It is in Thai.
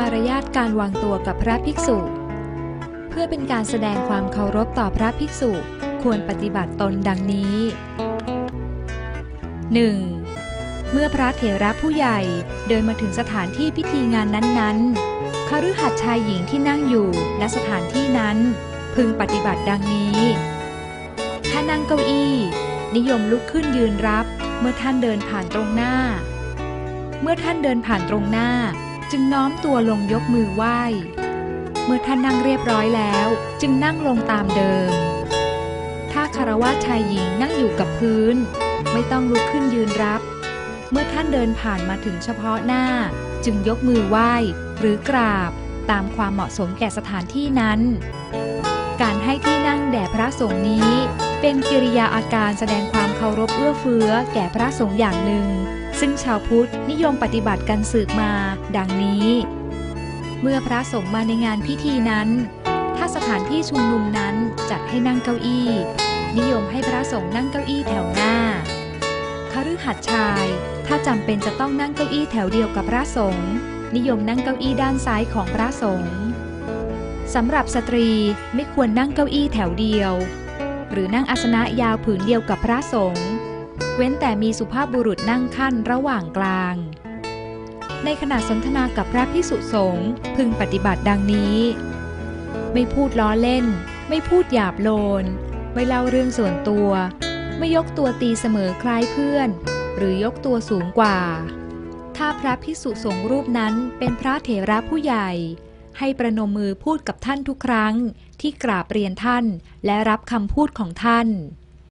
มารยาทการวางตัวกับพระภิกษุ เพื่อเป็นการแสดงความเคารพต่อพระภิกษุ ควรปฏิบัติตนดังนี้ 1. เมื่อพระเถระผู้ใหญ่เดินมาถึงสถานที่พิธีงานนั้นๆคฤหัสถ์ชายหญิงที่นั่งอยู่ณสถานที่นั้น พึงปฏิบัติดังนี้ ถ้านั่งเก้าอี้ นิยมลุกขึ้นยืนรับ เมื่อท่านเดินผ่านตรงหน้า เมื่อท่านเดินผ่านตรงหน้า จึงน้อมตัวลงยกมือไหว้ เมื่อท่านนั่งเรียบร้อยแล้ว จึงนั่งลงตามเดิม ถ้าคารวะชายหญิงนั่งอยู่กับพื้น ไม่ต้องลุกขึ้นยืนรับ เมื่อท่านเดินผ่านมาถึงเฉพาะหน้า จึงยกมือไหว้ หรือกราบตามความเหมาะสมแก่สถานที่นั้น การให้ที่นั่งแด่พระสงฆ์นี้ เป็นกิริยาอาการแสดงความเคารพเอื้อเฟื้อแก่พระสงฆ์อย่างหนึ่ง ซึ่งชาวพุทธนิยมปฏิบัติกันสืบมา ดังนี้ เมื่อพระสงฆ์มาในงานพิธีนั้น ถ้าสถานที่ชุมนุมนั้นจัดให้นั่งเก้าอี้ นิยมให้พระสงฆ์นั่งเก้าอี้แถวหน้าคฤหัสถ์ชาย ถ้าจำเป็นจะต้องนั่งเก้าอี้แถวเดียวกับพระสงฆ์นิยมนั่งเก้าอี้ด้านซ้ายของพระสงฆ์สำหรับสตรีไม่ควรนั่งเก้าอี้แถวเดียว หรือนั่งอาสนะยาวผืนเดียวกับพระสงฆ์ เว้นแต่มีสุภาพบุรุษนั่งขั้นระหว่างกลาง ในขณะสนทนากับพระพิสุสงฆ์พึงปฏิบัติดังนี้ ไม่พูดล้อเล่น ไม่พูดหยาบโลน ไม่เล่าเรื่องส่วนตัว ไม่ยกตัวตีเสมอคล้ายเพื่อน หรือยกตัวสูงกว่า ถ้าพระภิกษุสงฆ์รูปนั้นเป็นพระเถระผู้ใหญ่ให้ประนมมือพูดกับท่านทุกครั้งที่กราบเรียนท่านและรับคำพูดของท่าน